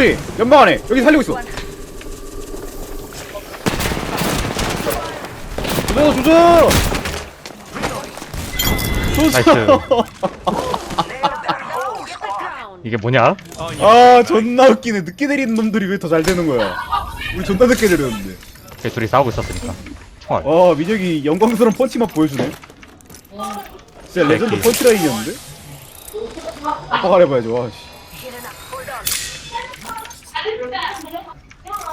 소리 연방 안에 여기 살리고 있어. 조져 조져 조져 이게 뭐냐? 아 존나 웃기네. 늦게 내리는 놈들이 왜 더 잘 되는 거야? 우리 존나 늦게 내렸는데. 걔 둘이 싸우고 있었으니까. 총알. 와 민혁이 영광스러운 펀치만 보여주네. 진짜 레전드. 펀치라인이었는데? 오빠가 해봐야지 와씨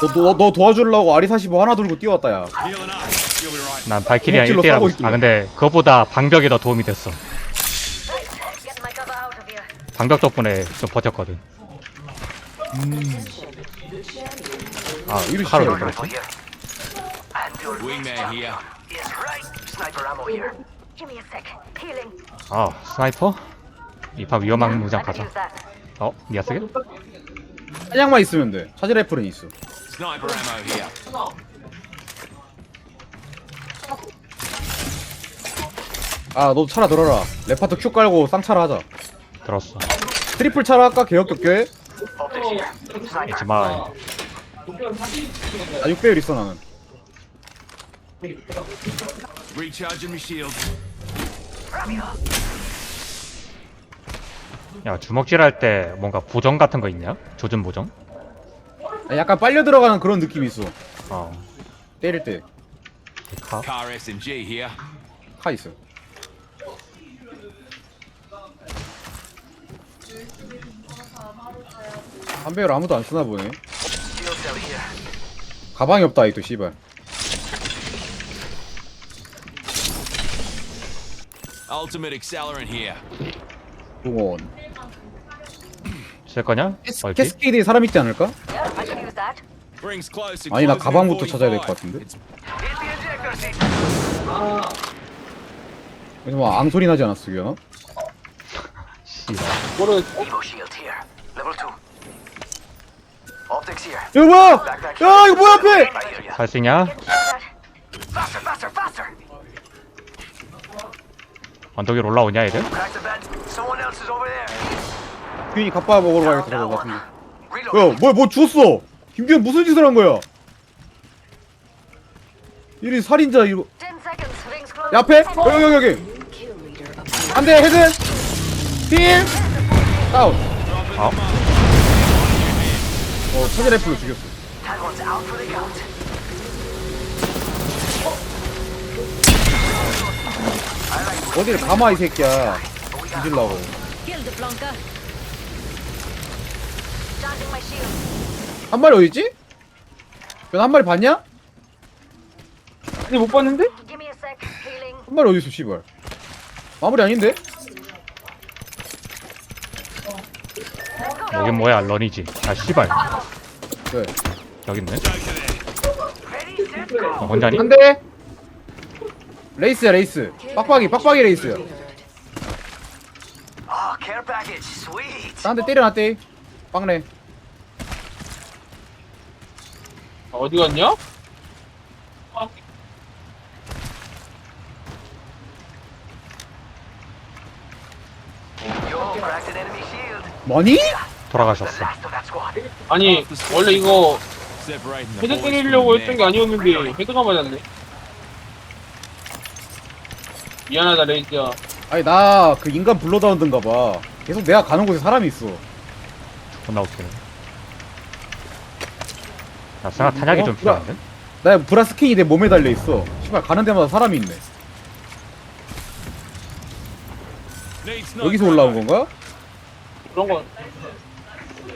너, 너, 너 도와주려고 아리45 하나 들고 뛰어왔다 야. 난 싸고 1대1하고 있길래. 아 근데 그것보다 방벽이 더 도움이 됐어 Get my cover out of here. 방벽 덕분에 좀 버텼거든 아 이리 칼을 시작해. 왜 그랬지? Wingman here. Give me a sec. Healing. 아 스나이퍼? 이파 위험한 무장 I could 가자 use that. 어? 니가 쓰게? 한약만 있으면 돼. 차지 라이플은 있어. Sniper ammo here. 아 너도 차라 들어라. 레파트 큐 깔고 쌍차라 하자. 들었어. 트리플 차라 할까? 개혁격계 잊지마. 아 6배율 있어 나는. Recharging my shields. 야 주먹질 할 때 뭔가 보정 같은 거 있냐? 조준 보정? 아, 약간 빨려 들어가는 그런 느낌이 있어 어 때릴 때카 Car SMG here. 있어 한배율 아무도 안 쓰나 보네 가방이 없다 이또 씨발 Ultimate accelerant here. 공원 쓸 거냐? 캐스- 얼핏? 캐스케이드에 사람 있지 않을까? 아니 나 가방부터 찾아야 될 것 같은데 그래서 뭐 앙소리 나지 않았어 기어 씨발 Evo shield here. Level 2. Optics here. 이거 뭐야 야 이거 뭐야 앞에. 살수 있냐? 언덕 위로 올라오냐 얘들? Crack the bed. Someone else is over there. 귀인이 갑바 먹으러 가야겠다 저거. 같은데 Reload. 야 뭐야 뭐 죽었어 김기현 무슨 짓을 한 거야 이리 살인자 이거 10 seconds. Rings close. 야, 앞에 여기 여기 여기 안돼 헤드 필 다운 어? 어 차지 래플로 죽였어. 어딜 가마 이 새끼야 뒤질라고 Kill the Blanca. Charging my shield. 한 마리 어딨지? 한 마리 봤냐? 아니 못 봤는데? 한 마리 어딨어 씨발 마무리 아닌데? 여긴 뭐야 런이지 아 씨발 네 여기 있네 어, 혼자니? 한대 레이스야 레이스 빡빡이 빡빡이 레이스야 Oh. 한대 때려놨대 빵래 아, 어디 갔냐? 뭐니? 돌아가셨어. 아니 원래 이거 헤드 때리려고 했던. 게 아니었는데 헤드가 맞았네 미안하다 레이지야 아니 나 그 인간 블러다운드인가 봐 계속 내가 가는 곳에 사람이 있어 존나 웃기네 야 생각 탄약이 어? 좀 필요한데? 나 브라 스킨이 내 몸에 달려 있어 씨발 가는 데마다 사람이 있네 여기서 올라온. 건가? 그런 거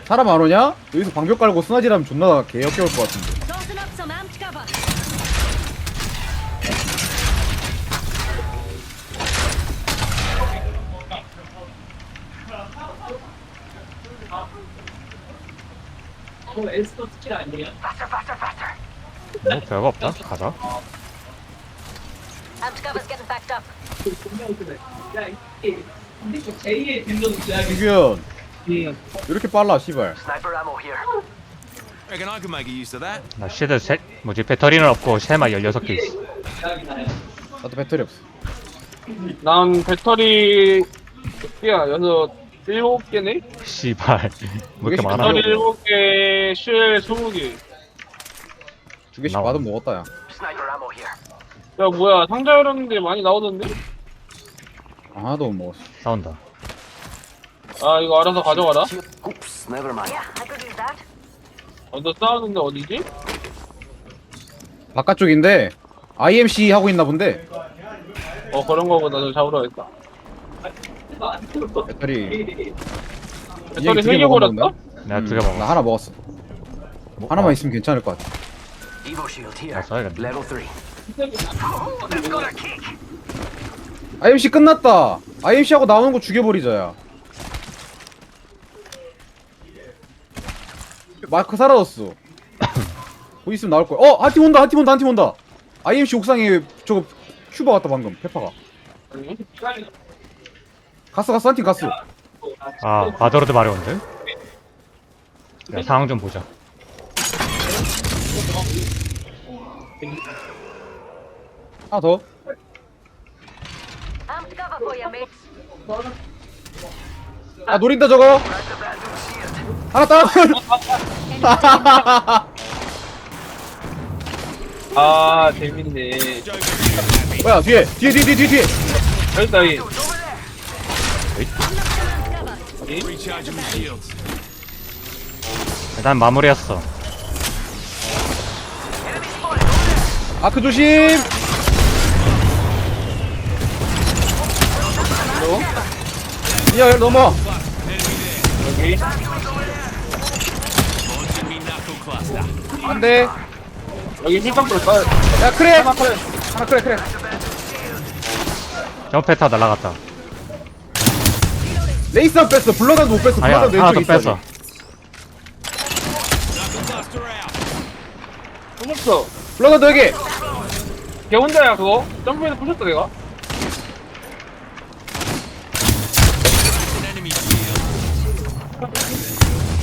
사람 안 오냐? 여기서 방벽 깔고 스나지라면 존나 개역겨울 것 같은데 Tossing up some amped cover. Faster, faster, faster. 뭐 별거 없다 가자 Amped cover's getting backed up. 김규현 이렇게 빨라 씨발 Sniper ammo here. Reckon I could make a use of that. 나 시드 셋 뭐지 배터리는 없고 쉐마 16개 있어 나도 배터리 없어 난 배터리 야 여섯 일곱 개네? 씨발 뭐 이렇게 많아 배터리 일곱 개, 쉘 스무 개. 두 개씩 나와. 받으면 먹었다 야. 야 뭐야 상자 열었는데 많이 나오던데? 하나도 못 먹었어 싸운다 아 이거 알아서 가져가라. Oops, never mind. Yeah, I could use that. 먼저 싸우는데 어디지? 바깥쪽인데 IMC 하고 있나 본데 어 그런 거보다 좀 잡으러 가겠다. 배터리 배터리 두개 세개 먹었나 버렸다? 내가 음, 두개 먹었어 나 하나 먹었어 뭐, 하나만 어, 있으면 괜찮을 것 같아 Evo shield here. 아, 써야겠네. Level 3. Oh, that's got a kick. IMC 끝났다 IMC 하고 나오는 거 죽여버리자 야 마크 사라졌어 곧 있으면 나올 거야 어! 한팀 온다 한팀 온다 한팀 온다 IMC 옥상에 저거 큐버 갔다 방금 페파가. 갔어 갔어 한 팀 갔어 아 바저로드 마려운데? 야 상황 좀 보자 하나 더 Amped cover for you, mates. 아 노린다 저거 하나 따아 재밌네. 뭐야 뒤에 뒤에 뒤에 뒤에 뒤에, 여기다 이. Recharging my shields. 일단 마무리했어 아크 조심 야 넘어 여기. Cluster. 안돼 여기 힐빵으로 싸. 야 크래 하나 크래 하나 크래 크래 점페타 날라갔다 레이스만 뺐어 블러드도 못 뺐어 아니야 블러드 하나 더 왼쪽에 있어 뺐어. 부셨어. 블러드 여기 걔 혼자야 그거. 점프해서 부셨어 내가. An enemy shield.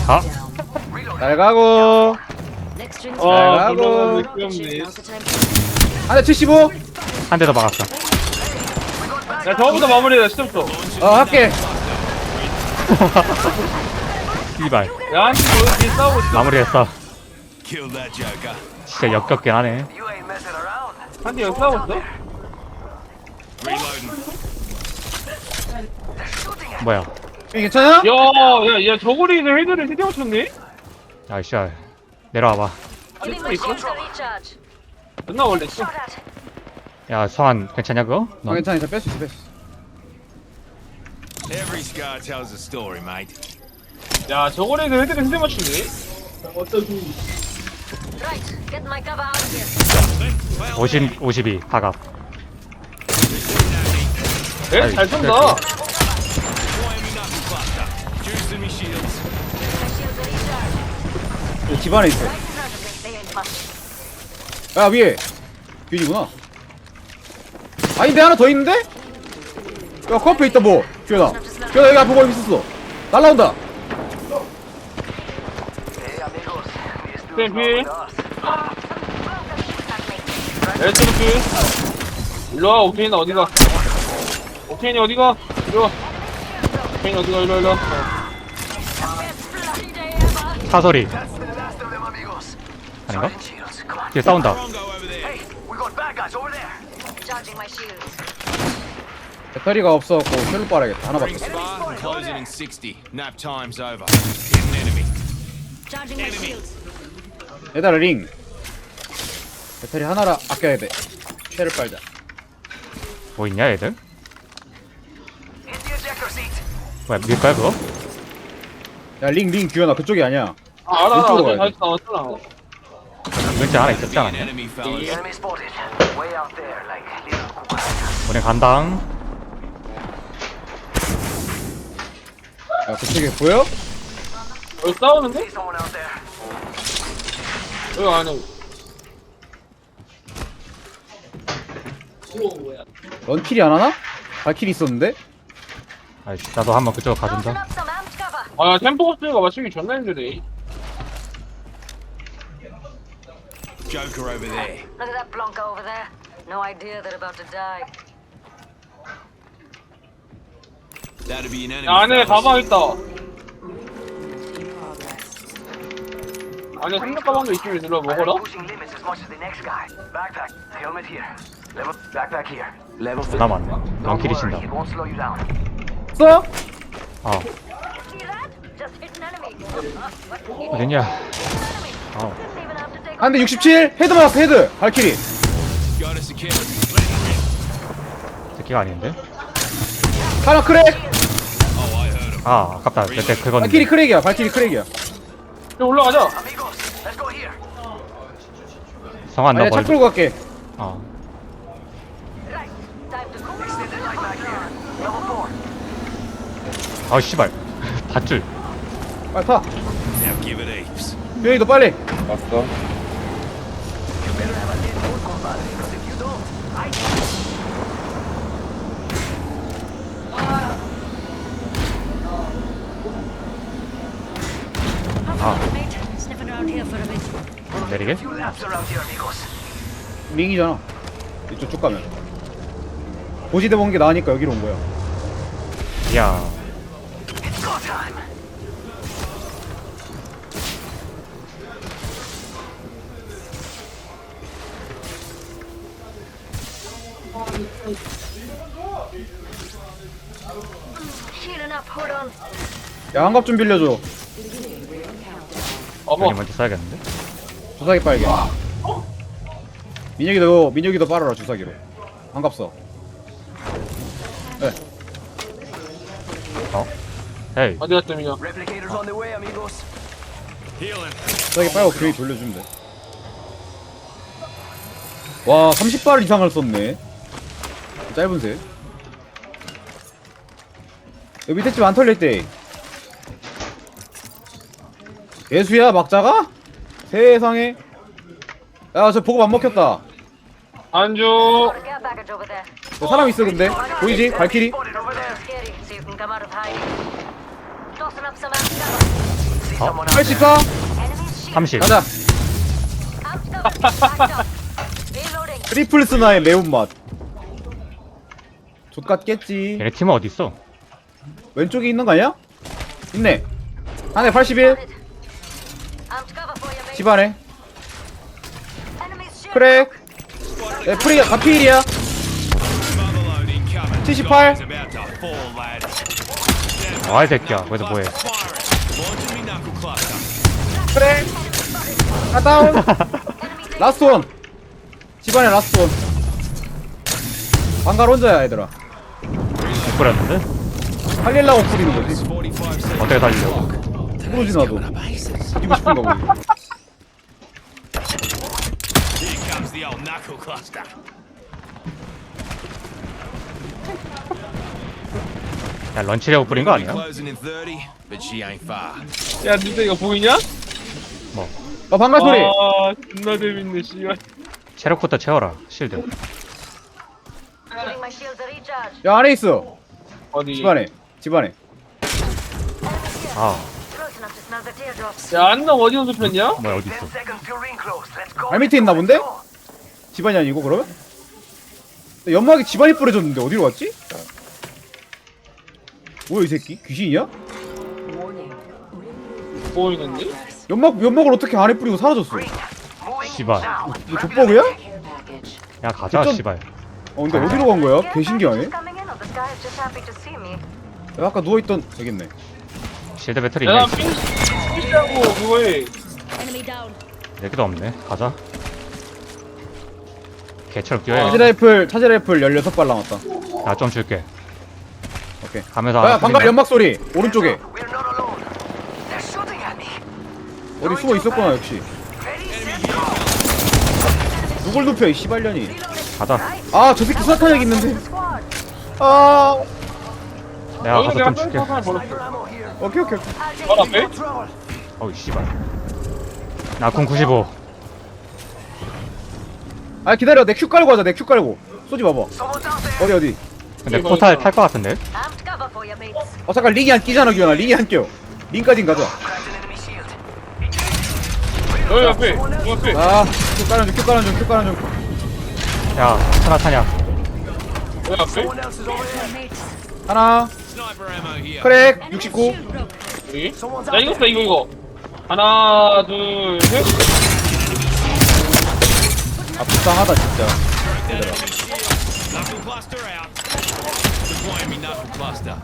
가잘 가고 Next string's 어. 물론. Now's the time to 하나 75 한 대 더 막았어 야 저거부터 마무리해 시점부터. 어 할게 씨발 야 한팀 거기 뒤에 싸우고 있어. 마무리했어 Kill that joker. 진짜 역겹긴 하네 You ain't messing around. 한팀 여기 싸우고 있어. Reloading. 뭐야 괜찮아? 야야야 저고리는 헤드를 세대 맞췄네. 아 씨발 내려와봐 Giving my shields a recharge. 존나 원래 씨. Shot at. 야 성환 괜찮냐 그거? 어, 넌? 괜찮아 괜찮아 뺄 수 있어 뺄 수 있어 Every scar tells a story, mate. 야 저고리는 헤드를 세대 맞추네. Right, get my cover out of here. 50, 52 파갑 에? 아이, 잘 쏜다. Juicing me shields. My shields. 여기 집 안에 있어 Right in front of me. They ain't much. 야 위에 뷰지구나 아닌데 하나 더 있는데? 야 코앞에 있다 뭐 규현아 규현아 여기 앞에 거 있었어 날라온다 with us. 에스루크 일로와 옥테인 어디가 옥테인이 어디가 일로와 옥테인 어디가 일로와 일로와 amigos. 아닌가? 뒤에 싸운다 배터리가 없어갖고 쉘로 빨아야겠다 하나밖에 Ring 없어 spar and closing in 60. Nap time's over. Hidden enemy. Charging my shields. 얘들아 링 배터리 하나라 아껴야 돼 쉘을 빨자 뭐 있냐 얘들? 뭐야 밀까요 그거? 야 링 링 규현아 그쪽이 아니야 아 알아 알아 가야 돼. 다시 나왔잖아 왠지 하나 있었지 An 않았냐? enemy, fellas. 우린 간당 야 그쪽에 보여? 여기 싸우는데? See someone out there. 여기 안에 넌 킬이 안 하나? 발킬이 있었는데? 아이씨 나도 한번 그쪽 가준다 up some amped cover. 아 템포 스가 맞추기 존나 힘드네 Joker over there. Look at that Blanca over there. No idea they're about to die. That'd be an enemy. 야, 안에. 가방 있다. 안에 삼각 가방도 있으면 들어 I'm 먹어라. pushing limits as much as the next guy. Backpack, helmet here. Level, backpack here. Level 나 맞네 Don't 넌킬이 worry, 친다 it won't slow you down. 써? 아. Uh? 어딨냐 Enemy. 아 Didn't even have to take 한대 67 헤드 맞았어 헤드 발키리 Got us a kid. 새끼가 아닌데 하나 크랙 아 아깝다 내때 발키리 긁었는데 크랙이야 발키리 크랙이야 야, 올라가자. 성안 나 아니야 차 멀리 끌고 갈게 아. 아우 씨발 밧줄 빨리 타 Now give it apes. 비영이 너 빨리 왔어. Mate, sniffing around here for a bit. 내리게 Few laps around here, amigos. 링이잖아 이쪽 쭉 가면 고지대 먹는 게 나으니까 여기로 온 거야 이야 It's go time. Healing up. Hold on. 야 한갑 좀 빌려줘 어머. 여기 먼저 써야겠는데 주사기 빨게 민혁이도 민혁이도 빨아라 주사기로 써 네. 어? 에이 어디 갔다 미냐? Replicators on the way, amigos. Healing. 주사기 빨고 괜히 돌려주면 돼와 30발 이상을 썼네 짧은 새 여기 밑에 집안 털릴 때 예수야 막자가? 세상에 야 저 보급 안 먹혔다 안주. 저 사람 있어 근데 보이지? 발키리 out 84 Enemies shield. 30 가자. 트리플 스나의 매운맛 좆같겠지 얘네 팀은 어딨어? 왼쪽에 있는 거 아니야? 있네 한대 81 Spotted. Amp cover for you, mate. 집안에. 크랙 네, 프리가 incoming. 78. Guy's about to fall, lad. 아이 새끼야 거기서 뭐해. 크랙 하나 다운 라스트 원 집안에 라스트 원 방갈 혼자야 얘들아 못 뿌렸는데? 살릴라고 뿌리는 거지 45 seconds. 어떻게 살리려고 그러지 나도 이기고 싶은가 보지 Knuckle cluster. 야 런치려고 뿌린 거 아니야? Closing in 30, but she ain't far. 야, 진짜 이거 보이냐? 뭐어 방갈 소리 아, 존나 재밌네, 씨발. 체력부터 채워라 실드 my shields. 야 안에 있어 어디? 집안에 집안에 Enemies here. 아 Close enough to smell the teardrops. 야, 안녕 어디 눕혔냐? 뭐야 어딨어 10 seconds till ring close. Let's go. 발 밑에 있나 본데? 집안이 아니고 그러면? 연막이 집안에 뿌려졌는데 어디로 갔지? 뭐야 이 새끼? 귀신이야? 보이는데? 연막 연막을 어떻게 안에 뿌리고 사라졌어? 씨발 이거 족보그야? 야 가자 좀- 씨발 어 근데 어디로 간 거야? 개 신기하네. 야, 아까 누워 있던 되겠네. 실드 배터리 야, 있네 핑, 핑하고 그거 해. Enemy down. 내기도 없네 가자 개처럼 뛰어야 차지 라이플 차지 라이플 16발 남았다. 나좀 줄게 오케이. 가면서 야 하나 방금. 연막 소리 오른쪽에 We're not alone. They're shooting at me. 어디 숨어 있었구나 역시. Ready, set, go. 누굴 눕혀 이 씨발년이. 가자 아 저 새끼 수사탄 여기 있는데. Squad. 아 내가 가서 좀 줄게. Ammo here. 오케이 오케이. 오케이. I'll take. 어우 씨발 나군 95 아 기다려 내 큐 깔고 하자 내 큐 깔고. 쏘지 마봐. 어디 어디. 근데 이거 포탈 있잖아. 탈것 같은데? Amped cover for you, mates. 어 잠깐 링이 안 끼잖아 기현아 링이 안 껴. 링까진 가자. 여기 옆에, 여기 옆에. 아큐 깔아줘 큐 깔아줘 큐 깔아줘. 야 하나 타냐 여기 앞에. Mates. 하나. 크랙 69 여기 야 이거 있다 이거 이거 하나 둘셋 아 불쌍하다 진짜. cluster.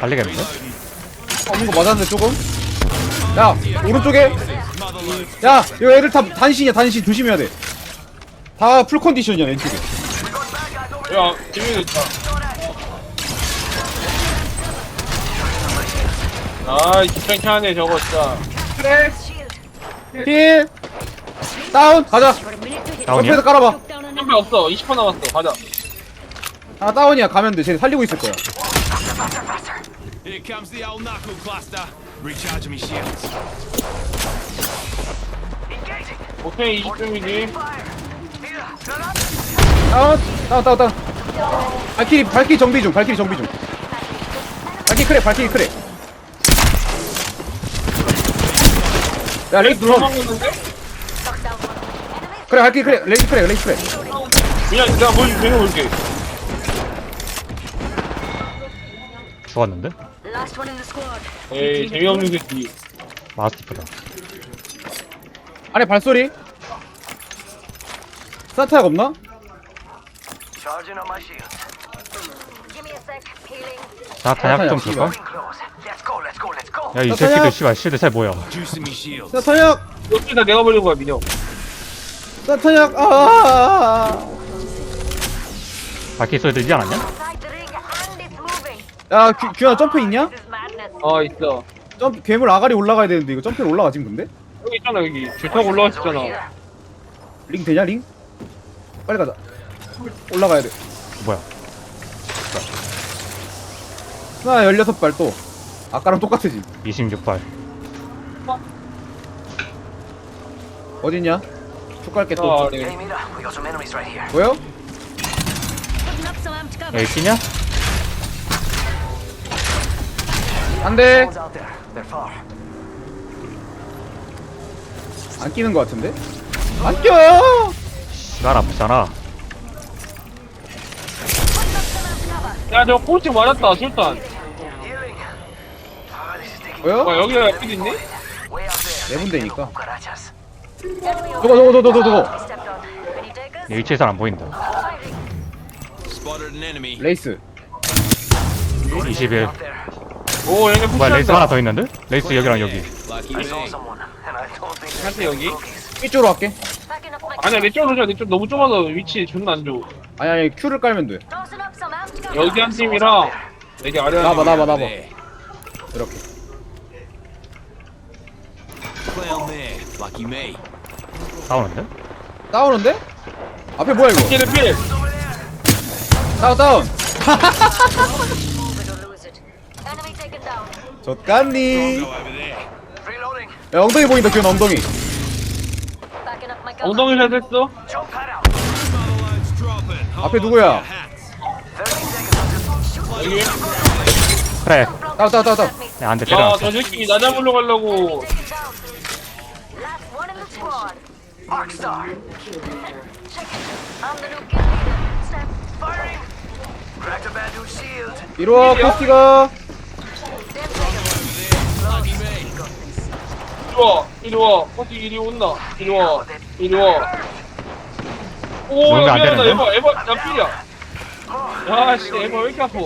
달리겠는데? 없는 거 맞았는데 조금? 야 오른쪽에. 야 이거 애들 다 단신이야 단신. 조심해야 돼다 풀컨디션이야 왼쪽에. 야 재민이 있다. 아이 귀찮게 하네 저거 진짜. 힐 다운. 가자. 다운이야? 옆에서 깔아봐. 한배 없어. 20분 남았어. 가자. 하나 다운이야. 가면 돼쟤 살리고 있을 거야. Here comes the old knuckle cluster. Recharging me shields. 오케이. 20분이지. 다운. 다운 다운 다운. 발키리 발키리 정비 중. 발키리 정비 중. 발키리 크랙 발키리 크랙 야 레이스 눌러 도망갔는데? 그래 발키리 크랙 레이스 크랙 레이스 크랙 그냥 내가 뭘 내가 볼게 죽었는데? Last one in the squad. 에이 재미없는 새끼 마스티프다. 안에 발소리 사타약 없나? Charging on my shields. Give me a sec. Healing. 자, 다약 좀 줄까? Getting close. Let's go, let's go, let's go. 야, 이 자, 새끼들! 씨발 실드 잘 뭐야? Juicing me shields. 사타약 다 내가 버린 거야 민영 사타약 아 바퀴 소리 들리지 않았냐? 야, 규, 규현아 점프 있냐? 아 있어 점프 괴물 아가리 올라가야 되는데 이거 점프를 올라가 지금 근데? 여기 있잖아 여기 줄 타고 올라왔었잖아 링 되냐 링? 빨리 가자 올라가야 돼 뭐야? 하나 16발 또 아까랑 똑같아 지금 26발. 어딨냐? 쭉 갈게 아또 네. Hey, mira, we got some enemies right here. 보여? Putting up some amped cover. 여기 끼냐? 안 돼 One's out there. They're far. 안 끼는 거 같은데? 안 껴요! 씨발 아프잖아. 야 저거 꼴찌 맞았다 술탄 Healing. Ah, this is taking 보여? 와 여기가 여기 있네? way out there. 네 군데니까 Cucarachas. 저거 저거 저거 저거 저거? 내 위치에선 안 보인다. Firing. Spotted an enemy. 레이스 21. Out there. 오 여기 뭐야, 레이스 하나 푸시한다 더 있는데? 레이스 여기랑 여기. Lucky me. 한테 여기? 이쪽으로 my 아니야 내 쪽으로 줘. 내쪽 너무 좁아서 위치 존나 안 좋아 아니 아니 큐를 깔면 돼. 여기 한 팀이랑 여기 아래 한 나봐 팀. 나봐 나봐 There. 이렇게 Clown there. Lucky me. 싸우는데? 싸우는데? 앞에 뭐야 이거 필 필! 다운 다운. Enemy taken down. 젖갔니. 야 엉덩이 보인다 규현 엉덩이 Backing up my cover. 엉덩이 샷 했어? 앞에 누구야? your hats. 30 seconds. 여기 그래. 다운 다운 다운 다운 야, 안돼 때려. 야저 새끼 나 잡으러 가려고 Taken down. Last one in the squad. Arcstar. Check it. I'm the new kill leader. Step. Firing. Cracked a bad new shield. 이리 와 코스티가 traitor. Lucky me. 이리 와 이리 와 어디 이리 온나 이리 와 이리 와 오 뭔가 안 미안하다 되는데? 에바 에바 나 필이야 야 씨 에바 왜 이렇게 아파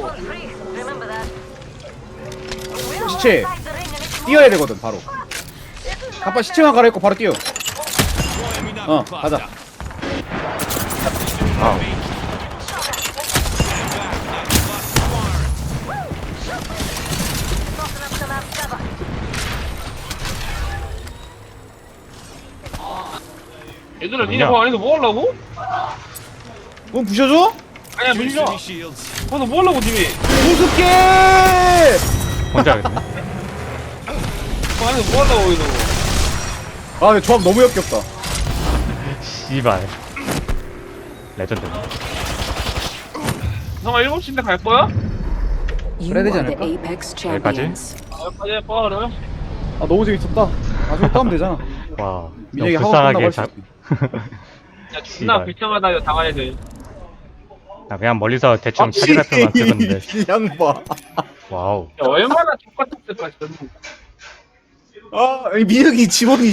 시체 the 뛰어야 되거든 바로 아빠 시체만 갈아입고 바로 뛰어 어. 가자 아. 얘들아 니네 뭐냐? 뭐 안에서 뭐 하려고? 문 부셔줘? 아니야 밀려 shields. 가서 뭐 하려고 님이 무섭게 혼자 하겠네. 그 안에서 뭐 하려고 이거 아 근데 조합 너무 역겹다 씨발. 레전드. 형아 7시인데 갈 거야? You 그래야 되지 are the 않을까? Apex 여기까지? champions. 아 빨리 해봐 그러면 아 너무 재밌었다 나중에 또 하면 되잖아 와. 민혁이 너무 하고 끝나고 불쌍하게 할수 자. 있지. 야 존나 씨발. 불쌍하다 이거 당한 애들 나 그냥 멀리서 대충 차지라표만 찍었는데. 양봐. 와우. 야, 얼마나 똑같았을까, 진짜. 아, 이 민혁이 지원이